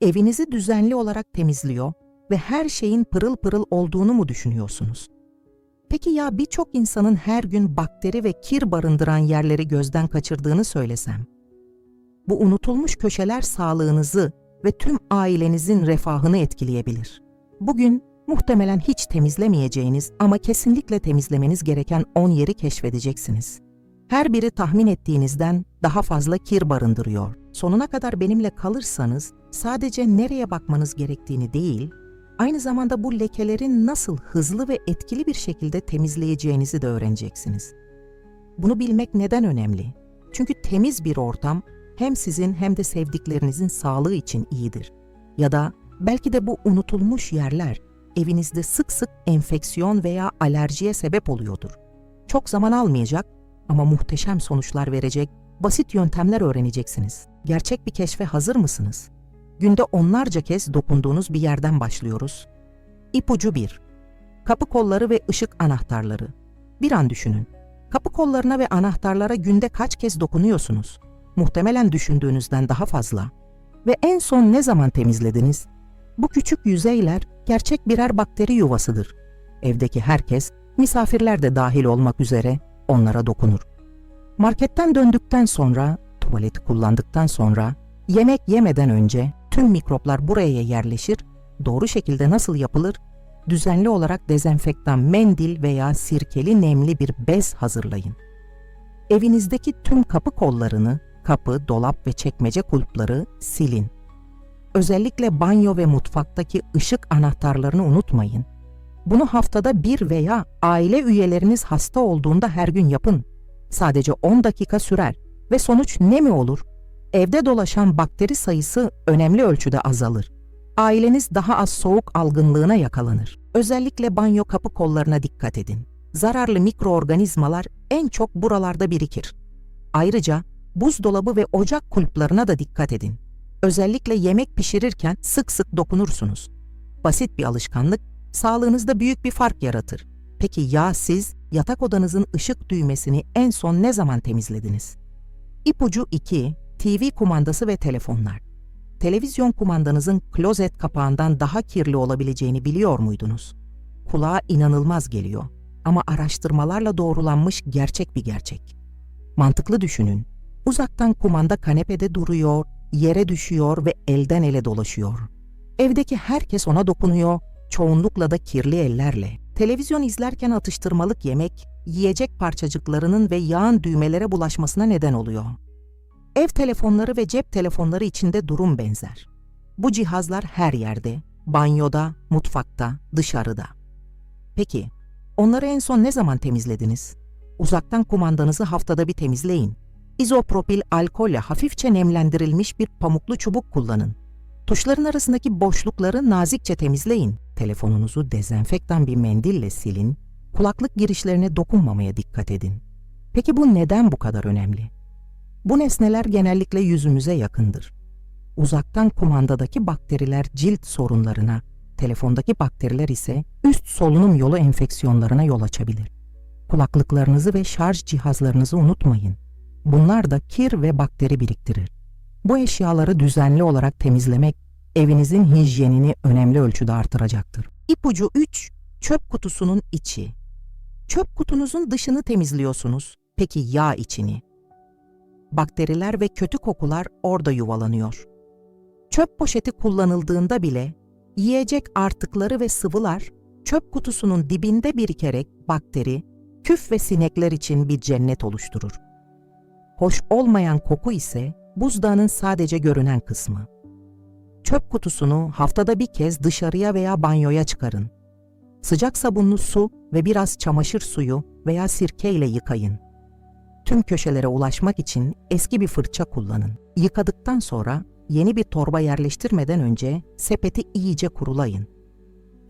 evinizi düzenli olarak temizliyor ve her şeyin pırıl pırıl olduğunu mu düşünüyorsunuz? Peki ya birçok insanın her gün bakteri ve kir barındıran yerleri gözden kaçırdığını söylesem? Bu unutulmuş köşeler sağlığınızı ve tüm ailenizin refahını etkileyebilir. Bugün muhtemelen hiç temizlemeyeceğiniz ama kesinlikle temizlemeniz gereken 10 yeri keşfedeceksiniz. Her biri tahmin ettiğinizden daha fazla kir barındırıyor. Sonuna kadar benimle kalırsanız sadece nereye bakmanız gerektiğini değil, aynı zamanda bu lekelerin nasıl hızlı ve etkili bir şekilde temizleyeceğinizi de öğreneceksiniz. Bunu bilmek neden önemli? Çünkü temiz bir ortam hem sizin hem de sevdiklerinizin sağlığı için iyidir. Ya da belki de bu unutulmuş yerler evinizde sık sık enfeksiyon veya alerjiye sebep oluyordur. Çok zaman almayacak ama muhteşem sonuçlar verecek basit yöntemler öğreneceksiniz. Gerçek bir keşfe hazır mısınız? Günde onlarca kez dokunduğunuz bir yerden başlıyoruz. İpucu 1. Kapı kolları ve ışık anahtarları. Bir an düşünün. Kapı kollarına ve anahtarlara günde kaç kez dokunuyorsunuz? Muhtemelen düşündüğünüzden daha fazla. Ve en son ne zaman temizlediniz? Bu küçük yüzeyler gerçek birer bakteri yuvasıdır. Evdeki herkes, misafirler de dahil olmak üzere onlara dokunur. Marketten döndükten sonra, tuvaleti kullandıktan sonra, yemek yemeden önce tüm mikroplar buraya yerleşir, doğru şekilde nasıl yapılır? Düzenli olarak dezenfektan mendil veya sirkeli nemli bir bez hazırlayın. Evinizdeki tüm kapı kollarını, kapı, dolap ve çekmece kulpları silin. Özellikle banyo ve mutfaktaki ışık anahtarlarını unutmayın. Bunu haftada bir veya aile üyeleriniz hasta olduğunda her gün yapın. Sadece 10 dakika sürer ve sonuç ne mi olur? Evde dolaşan bakteri sayısı önemli ölçüde azalır. Aileniz daha az soğuk algınlığına yakalanır. Özellikle banyo kapı kollarına dikkat edin. Zararlı mikroorganizmalar en çok buralarda birikir. Ayrıca buzdolabı ve ocak kulplarına da dikkat edin. Özellikle yemek pişirirken sık sık dokunursunuz. Basit bir alışkanlık sağlığınızda büyük bir fark yaratır. Peki ya siz yatak odanızın ışık düğmesini en son ne zaman temizlediniz? İpucu 2. TV kumandası ve telefonlar. Televizyon kumandanızın klozet kapağından daha kirli olabileceğini biliyor muydunuz? Kulağa inanılmaz geliyor ama araştırmalarla doğrulanmış gerçek bir gerçek. Mantıklı düşünün. Uzaktan kumanda kanepede duruyor, yere düşüyor ve elden ele dolaşıyor. Evdeki herkes ona dokunuyor, çoğunlukla da kirli ellerle. Televizyon izlerken atıştırmalık yemek, yiyecek parçacıklarının ve yağın düğmelere bulaşmasına neden oluyor. Ev telefonları ve cep telefonları içinde durum benzer. Bu cihazlar her yerde, banyoda, mutfakta, dışarıda. Peki, onları en son ne zaman temizlediniz? Uzaktan kumandanızı haftada bir temizleyin. İzopropil alkolle hafifçe nemlendirilmiş bir pamuklu çubuk kullanın. Tuşların arasındaki boşlukları nazikçe temizleyin. Telefonunuzu dezenfektan bir mendille silin. Kulaklık girişlerine dokunmamaya dikkat edin. Peki bu neden bu kadar önemli? Bu nesneler genellikle yüzümüze yakındır. Uzaktan kumandadaki bakteriler cilt sorunlarına, telefondaki bakteriler ise üst solunum yolu enfeksiyonlarına yol açabilir. Kulaklıklarınızı ve şarj cihazlarınızı unutmayın. Bunlar da kir ve bakteri biriktirir. Bu eşyaları düzenli olarak temizlemek evinizin hijyenini önemli ölçüde artıracaktır. İpucu 3. Çöp kutusunun içi. Çöp kutunuzun dışını temizliyorsunuz. Peki yağ içini? Bakteriler ve kötü kokular orada yuvalanıyor. Çöp poşeti kullanıldığında bile yiyecek artıkları ve sıvılar çöp kutusunun dibinde birikerek bakteri, küf ve sinekler için bir cennet oluşturur. Hoş olmayan koku ise buzdağının sadece görünen kısmı. Çöp kutusunu haftada bir kez dışarıya veya banyoya çıkarın. Sıcak sabunlu su ve biraz çamaşır suyu veya sirke ile yıkayın. Tüm köşelere ulaşmak için eski bir fırça kullanın. Yıkadıktan sonra yeni bir torba yerleştirmeden önce sepeti iyice kurulayın.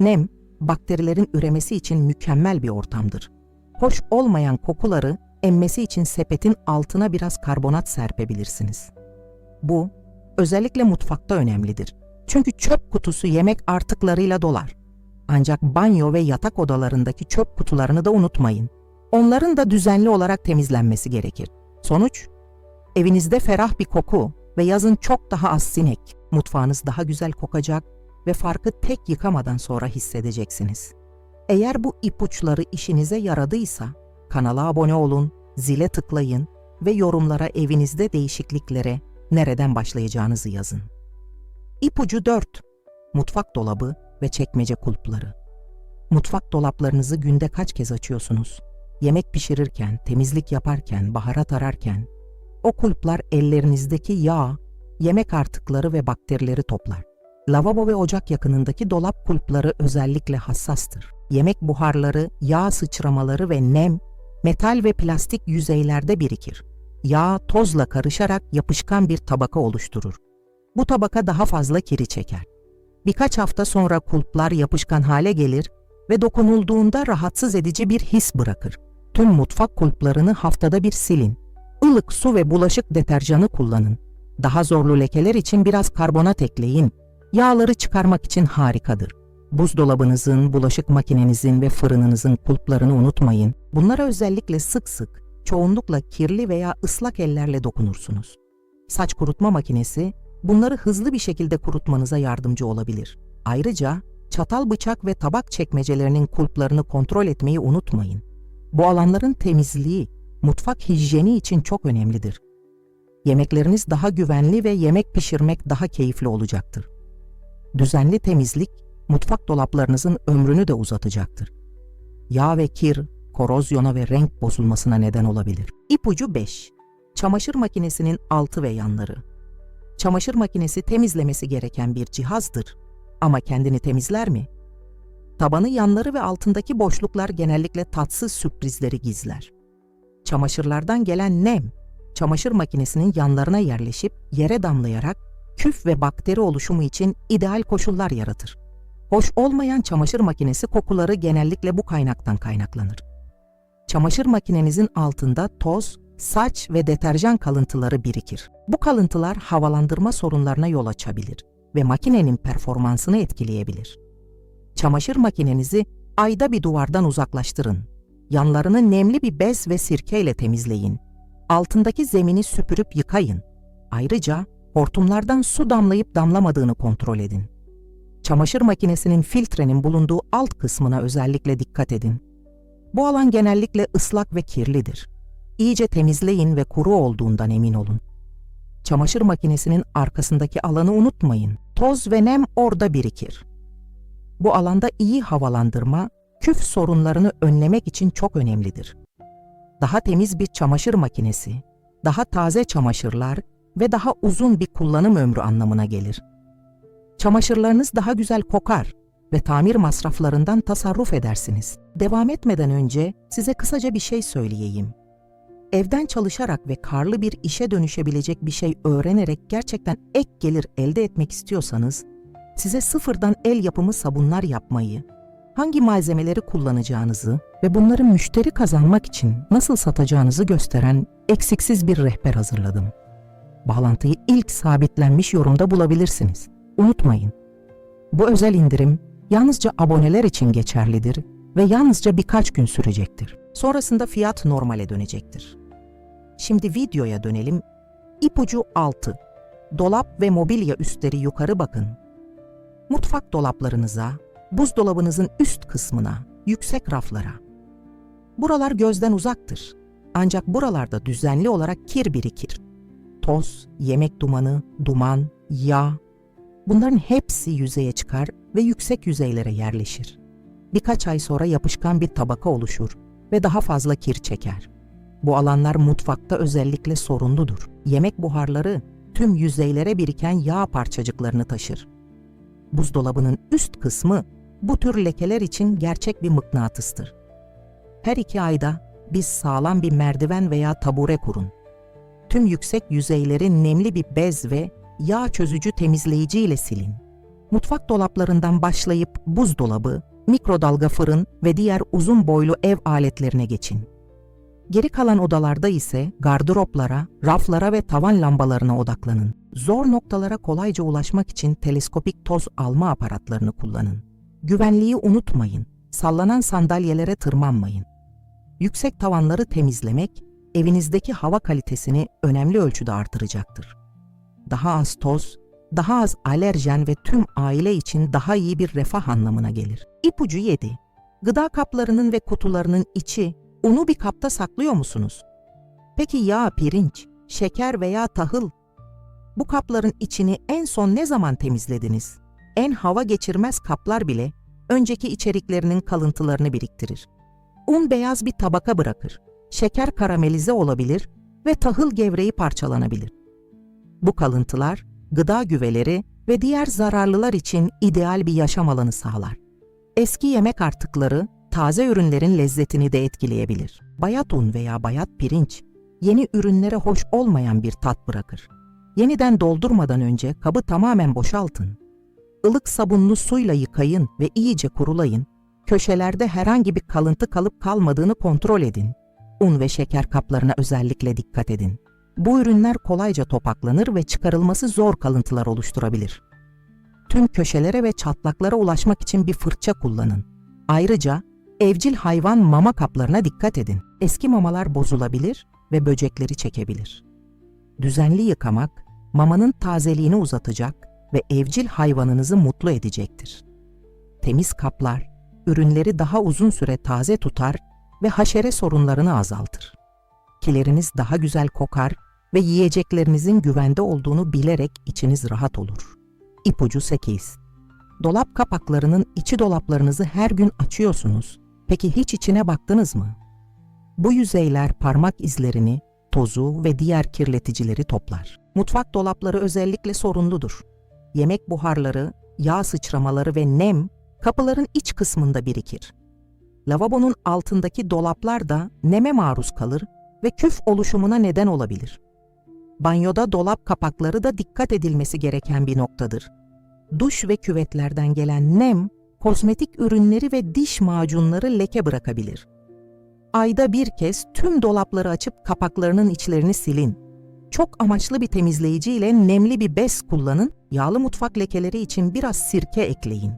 Nem, bakterilerin üremesi için mükemmel bir ortamdır. Hoş olmayan kokuları emmesi için sepetin altına biraz karbonat serpebilirsiniz. Bu, özellikle mutfakta önemlidir. Çünkü çöp kutusu yemek artıklarıyla dolar. Ancak banyo ve yatak odalarındaki çöp kutularını da unutmayın. Onların da düzenli olarak temizlenmesi gerekir. Sonuç, evinizde ferah bir koku ve yazın çok daha az sinek. Mutfağınız daha güzel kokacak ve farkı tek yıkamadan sonra hissedeceksiniz. Eğer bu ipuçları işinize yaradıysa kanala abone olun, zile tıklayın ve yorumlara evinizde değişikliklere nereden başlayacağınızı yazın. İpucu 4. Mutfak dolabı ve çekmece kulpları. Mutfak dolaplarınızı günde kaç kez açıyorsunuz? Yemek pişirirken, temizlik yaparken, baharat ararken o kulplar ellerinizdeki yağ, yemek artıkları ve bakterileri toplar. Lavabo ve ocak yakınındaki dolap kulpları özellikle hassastır. Yemek buharları, yağ sıçramaları ve nem, metal ve plastik yüzeylerde birikir. Yağ tozla karışarak yapışkan bir tabaka oluşturur. Bu tabaka daha fazla kiri çeker. Birkaç hafta sonra kulplar yapışkan hale gelir ve dokunulduğunda rahatsız edici bir his bırakır. Tüm mutfak kulplarını haftada bir silin. Ilık su ve bulaşık deterjanı kullanın. Daha zorlu lekeler için biraz karbonat ekleyin. Yağları çıkarmak için harikadır. Buzdolabınızın, bulaşık makinenizin ve fırınınızın kulplarını unutmayın. Bunlara özellikle sık sık, çoğunlukla kirli veya ıslak ellerle dokunursunuz. Saç kurutma makinesi bunları hızlı bir şekilde kurutmanıza yardımcı olabilir. Ayrıca çatal bıçak ve tabak çekmecelerinin kulplarını kontrol etmeyi unutmayın. Bu alanların temizliği, mutfak hijyeni için çok önemlidir. Yemekleriniz daha güvenli ve yemek pişirmek daha keyifli olacaktır. Düzenli temizlik, mutfak dolaplarınızın ömrünü de uzatacaktır. Yağ ve kir, korozyona ve renk bozulmasına neden olabilir. İpucu 5. Çamaşır makinesinin altı ve yanları. Çamaşır makinesi temizlemesi gereken bir cihazdır. Ama kendini temizler mi? Tabanı, yanları ve altındaki boşluklar genellikle tatsız sürprizleri gizler. Çamaşırlardan gelen nem, çamaşır makinesinin yanlarına yerleşip yere damlayarak küf ve bakteri oluşumu için ideal koşullar yaratır. Hoş olmayan çamaşır makinesi kokuları genellikle bu kaynaktan kaynaklanır. Çamaşır makinenizin altında toz, saç ve deterjan kalıntıları birikir. Bu kalıntılar havalandırma sorunlarına yol açabilir ve makinenin performansını etkileyebilir. Çamaşır makinenizi ayda bir duvardan uzaklaştırın. Yanlarını nemli bir bez ve sirkeyle temizleyin. Altındaki zemini süpürüp yıkayın. Ayrıca hortumlardan su damlayıp damlamadığını kontrol edin. Çamaşır makinesinin filtrenin bulunduğu alt kısmına özellikle dikkat edin. Bu alan genellikle ıslak ve kirlidir. İyice temizleyin ve kuru olduğundan emin olun. Çamaşır makinesinin arkasındaki alanı unutmayın. Toz ve nem orada birikir. Bu alanda iyi havalandırma, küf sorunlarını önlemek için çok önemlidir. Daha temiz bir çamaşır makinesi, daha taze çamaşırlar ve daha uzun bir kullanım ömrü anlamına gelir. Çamaşırlarınız daha güzel kokar ve tamir masraflarından tasarruf edersiniz. Devam etmeden önce size kısaca bir şey söyleyeyim. Evden çalışarak ve karlı bir işe dönüşebilecek bir şey öğrenerek gerçekten ek gelir elde etmek istiyorsanız, size sıfırdan el yapımı sabunlar yapmayı, hangi malzemeleri kullanacağınızı ve bunları müşteri kazanmak için nasıl satacağınızı gösteren eksiksiz bir rehber hazırladım. Bağlantıyı ilk sabitlenmiş yorumda bulabilirsiniz. Unutmayın. Bu özel indirim yalnızca aboneler için geçerlidir ve yalnızca birkaç gün sürecektir. Sonrasında fiyat normale dönecektir. Şimdi videoya dönelim. İpucu 6. Dolap ve mobilya üstleri yukarı bakın. Mutfak dolaplarınıza, buzdolabınızın üst kısmına, yüksek raflara. Buralar gözden uzaktır. Ancak buralarda düzenli olarak kir birikir. Toz, yemek dumanı, duman, yağ, bunların hepsi yüzeye çıkar ve yüksek yüzeylere yerleşir. Birkaç ay sonra yapışkan bir tabaka oluşur ve daha fazla kir çeker. Bu alanlar mutfakta özellikle sorunludur. Yemek buharları tüm yüzeylere biriken yağ parçacıklarını taşır. Buzdolabının üst kısmı bu tür lekeler için gerçek bir mıknatıstır. Her iki ayda biz sağlam bir merdiven veya tabure kurun. Tüm yüksek yüzeyleri nemli bir bez ve yağ çözücü temizleyici ile silin. Mutfak dolaplarından başlayıp buzdolabı, mikrodalga fırın ve diğer uzun boylu ev aletlerine geçin. Geri kalan odalarda ise gardıroplara, raflara ve tavan lambalarına odaklanın. Zor noktalara kolayca ulaşmak için teleskopik toz alma aparatlarını kullanın. Güvenliği unutmayın. Sallanan sandalyelere tırmanmayın. Yüksek tavanları temizlemek evinizdeki hava kalitesini önemli ölçüde artıracaktır. Daha az toz, daha az alerjen ve tüm aile için daha iyi bir refah anlamına gelir. İpucu 7. Gıda kaplarının ve kutularının içi, unu bir kapta saklıyor musunuz? Peki yağ, pirinç, şeker veya tahıl? Bu kapların içini en son ne zaman temizlediniz? En hava geçirmez kaplar bile önceki içeriklerinin kalıntılarını biriktirir. Un beyaz bir tabaka bırakır, şeker karamelize olabilir ve tahıl gevreği parçalanabilir. Bu kalıntılar, gıda güveleri ve diğer zararlılar için ideal bir yaşam alanı sağlar. Eski yemek artıkları, taze ürünlerin lezzetini de etkileyebilir. Bayat un veya bayat pirinç, yeni ürünlere hoş olmayan bir tat bırakır. Yeniden doldurmadan önce kabı tamamen boşaltın. Ilık sabunlu suyla yıkayın ve iyice kurulayın. Köşelerde herhangi bir kalıntı kalıp kalmadığını kontrol edin. Un ve şeker kaplarına özellikle dikkat edin. Bu ürünler kolayca topaklanır ve çıkarılması zor kalıntılar oluşturabilir. Tüm köşelere ve çatlaklara ulaşmak için bir fırça kullanın. Ayrıca evcil hayvan mama kaplarına dikkat edin. Eski mamalar bozulabilir ve böcekleri çekebilir. Düzenli yıkamak, mamanın tazeliğini uzatacak ve evcil hayvanınızı mutlu edecektir. Temiz kaplar, ürünleri daha uzun süre taze tutar ve haşere sorunlarını azaltır. Kileriniz daha güzel kokar ve yiyeceklerinizin güvende olduğunu bilerek içiniz rahat olur. İpucu 8. Dolap kapaklarının içi dolaplarınızı her gün açıyorsunuz. Peki hiç içine baktınız mı? Bu yüzeyler parmak izlerini, tozu ve diğer kirleticileri toplar. Mutfak dolapları özellikle sorunludur. Yemek buharları, yağ sıçramaları ve nem kapıların iç kısmında birikir. Lavabonun altındaki dolaplar da neme maruz kalır ve küf oluşumuna neden olabilir. Banyoda dolap kapakları da dikkat edilmesi gereken bir noktadır. Duş ve küvetlerden gelen nem, kozmetik ürünleri ve diş macunları leke bırakabilir. Ayda bir kez tüm dolapları açıp kapaklarının içlerini silin. Çok amaçlı bir temizleyici ile nemli bir bez kullanın, yağlı mutfak lekeleri için biraz sirke ekleyin.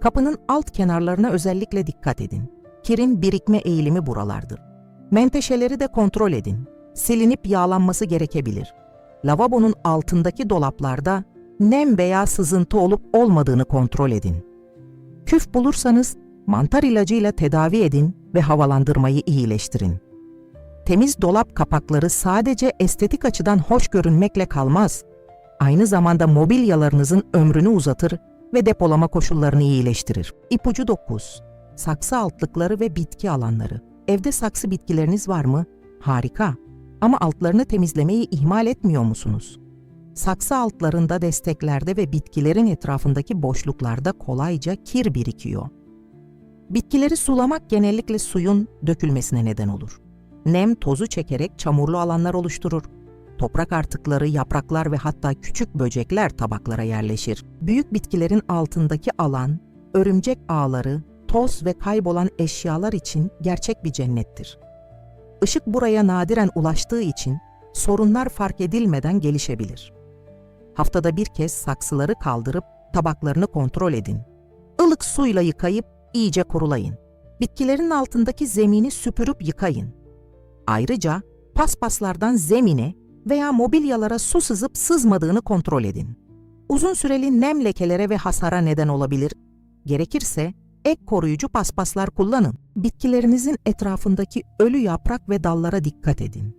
Kapının alt kenarlarına özellikle dikkat edin. Kirin birikme eğilimi buralardır. Menteşeleri de kontrol edin. Silinip yağlanması gerekebilir. Lavabonun altındaki dolaplarda nem veya sızıntı olup olmadığını kontrol edin. Küf bulursanız mantar ilacıyla tedavi edin ve havalandırmayı iyileştirin. Temiz dolap kapakları sadece estetik açıdan hoş görünmekle kalmaz. Aynı zamanda mobilyalarınızın ömrünü uzatır ve depolama koşullarını iyileştirir. İpucu 9. Saksı altlıkları ve bitki alanları. Evde saksı bitkileriniz var mı? Harika. Ama altlarını temizlemeyi ihmal etmiyor musunuz? Saksı altlarında desteklerde ve bitkilerin etrafındaki boşluklarda kolayca kir birikiyor. Bitkileri sulamak genellikle suyun dökülmesine neden olur. Nem tozu çekerek çamurlu alanlar oluşturur. Toprak artıkları, yapraklar ve hatta küçük böcekler tabaklara yerleşir. Büyük bitkilerin altındaki alan, örümcek ağları, toz ve kaybolan eşyalar için gerçek bir cennettir. Işık buraya nadiren ulaştığı için sorunlar fark edilmeden gelişebilir. Haftada bir kez saksıları kaldırıp tabaklarını kontrol edin. Ilık suyla yıkayıp iyice kurulayın. Bitkilerin altındaki zemini süpürüp yıkayın. Ayrıca paspaslardan zemine veya mobilyalara su sızıp sızmadığını kontrol edin. Uzun süreli nem lekelere ve hasara neden olabilir. Gerekirse ek koruyucu paspaslar kullanın. Bitkilerinizin etrafındaki ölü yaprak ve dallara dikkat edin.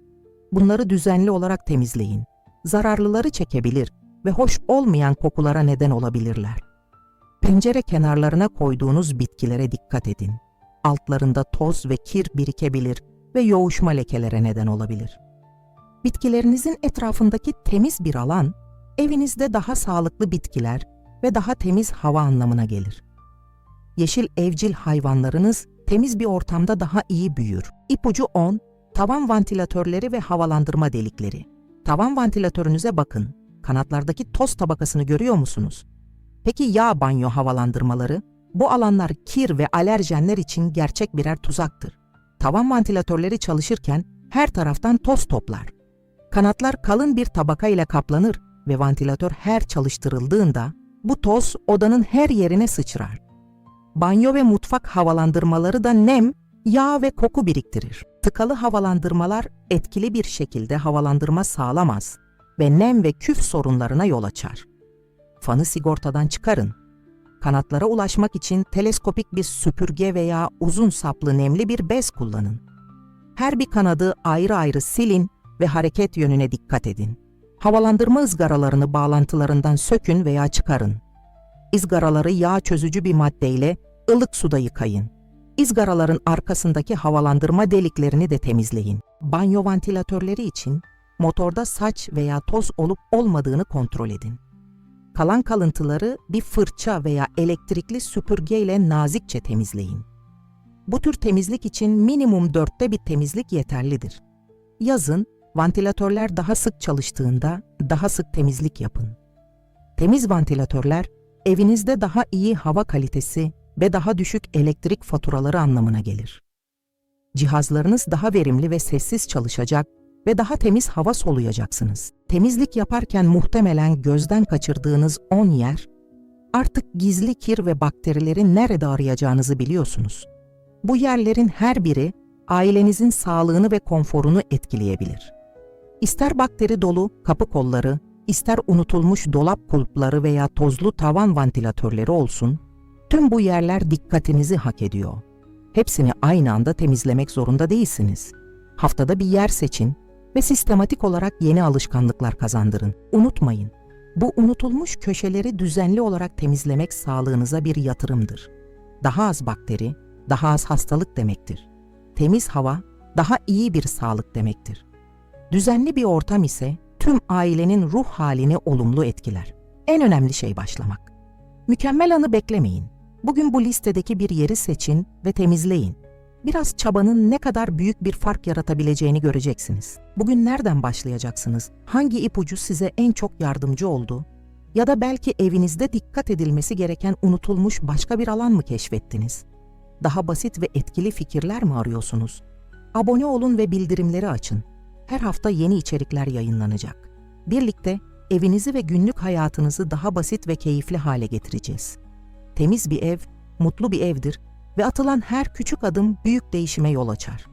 Bunları düzenli olarak temizleyin. Zararlıları çekebilir ve hoş olmayan kokulara neden olabilirler. Pencere kenarlarına koyduğunuz bitkilere dikkat edin. Altlarında toz ve kir birikebilir ve yoğuşma lekelere neden olabilir. Bitkilerinizin etrafındaki temiz bir alan, evinizde daha sağlıklı bitkiler ve daha temiz hava anlamına gelir. Yeşil evcil hayvanlarınız temiz bir ortamda daha iyi büyür. İpucu 10, tavan vantilatörleri ve havalandırma delikleri. Tavan vantilatörünüze bakın. Kanatlardaki toz tabakasını görüyor musunuz? Peki yağ banyo havalandırmaları? Bu alanlar kir ve alerjenler için gerçek birer tuzaktır. Tavan vantilatörleri çalışırken her taraftan toz toplar. Kanatlar kalın bir tabaka ile kaplanır ve vantilatör her çalıştırıldığında bu toz odanın her yerine sıçrar. Banyo ve mutfak havalandırmaları da nem, yağ ve koku biriktirir. Tıkalı havalandırmalar etkili bir şekilde havalandırma sağlamaz ve nem ve küf sorunlarına yol açar. fanı sigortadan çıkarın. Kanatlara ulaşmak için teleskopik bir süpürge veya uzun saplı nemli bir bez kullanın. Her bir kanadı ayrı ayrı silin ve hareket yönüne dikkat edin. Havalandırma ızgaralarını bağlantılarından sökün veya çıkarın. İzgaraları yağ çözücü bir maddeyle ılık suda yıkayın. İzgaraların arkasındaki havalandırma deliklerini de temizleyin. Banyo vantilatörleri için motorda saç veya toz olup olmadığını kontrol edin. Kalan kalıntıları bir fırça veya elektrikli süpürgeyle nazikçe temizleyin. Bu tür temizlik için minimum dörtte bir temizlik yeterlidir. Yazın vantilatörler daha sık çalıştığında daha sık temizlik yapın. Temiz vantilatörler evinizde daha iyi hava kalitesi ve daha düşük elektrik faturaları anlamına gelir. Cihazlarınız daha verimli ve sessiz çalışacak ve daha temiz hava soluyacaksınız. Temizlik yaparken muhtemelen gözden kaçırdığınız 10 yer, artık gizli kir ve bakterileri nerede arayacağınızı biliyorsunuz. Bu yerlerin her biri ailenizin sağlığını ve konforunu etkileyebilir. İster bakteri dolu kapı kolları, ister unutulmuş dolap kulpları veya tozlu tavan vantilatörleri olsun, tüm bu yerler dikkatinizi hak ediyor. Hepsini aynı anda temizlemek zorunda değilsiniz. Haftada bir yer seçin ve sistematik olarak yeni alışkanlıklar kazandırın. Unutmayın, bu unutulmuş köşeleri düzenli olarak temizlemek sağlığınıza bir yatırımdır. Daha az bakteri, daha az hastalık demektir. Temiz hava, daha iyi bir sağlık demektir. Düzenli bir ortam ise tüm ailenin ruh halini olumlu etkiler. En önemli şey başlamak. Mükemmel anı beklemeyin. Bugün bu listedeki bir yeri seçin ve temizleyin. Biraz çabanın ne kadar büyük bir fark yaratabileceğini göreceksiniz. Bugün nereden başlayacaksınız? Hangi ipucu size en çok yardımcı oldu? Ya da belki evinizde dikkat edilmesi gereken unutulmuş başka bir alan mı keşfettiniz? Daha basit ve etkili fikirler mi arıyorsunuz? Abone olun ve bildirimleri açın. Her hafta yeni içerikler yayınlanacak. Birlikte evinizi ve günlük hayatınızı daha basit ve keyifli hale getireceğiz. Temiz bir ev, mutlu bir evdir ve atılan her küçük adım büyük değişime yol açar.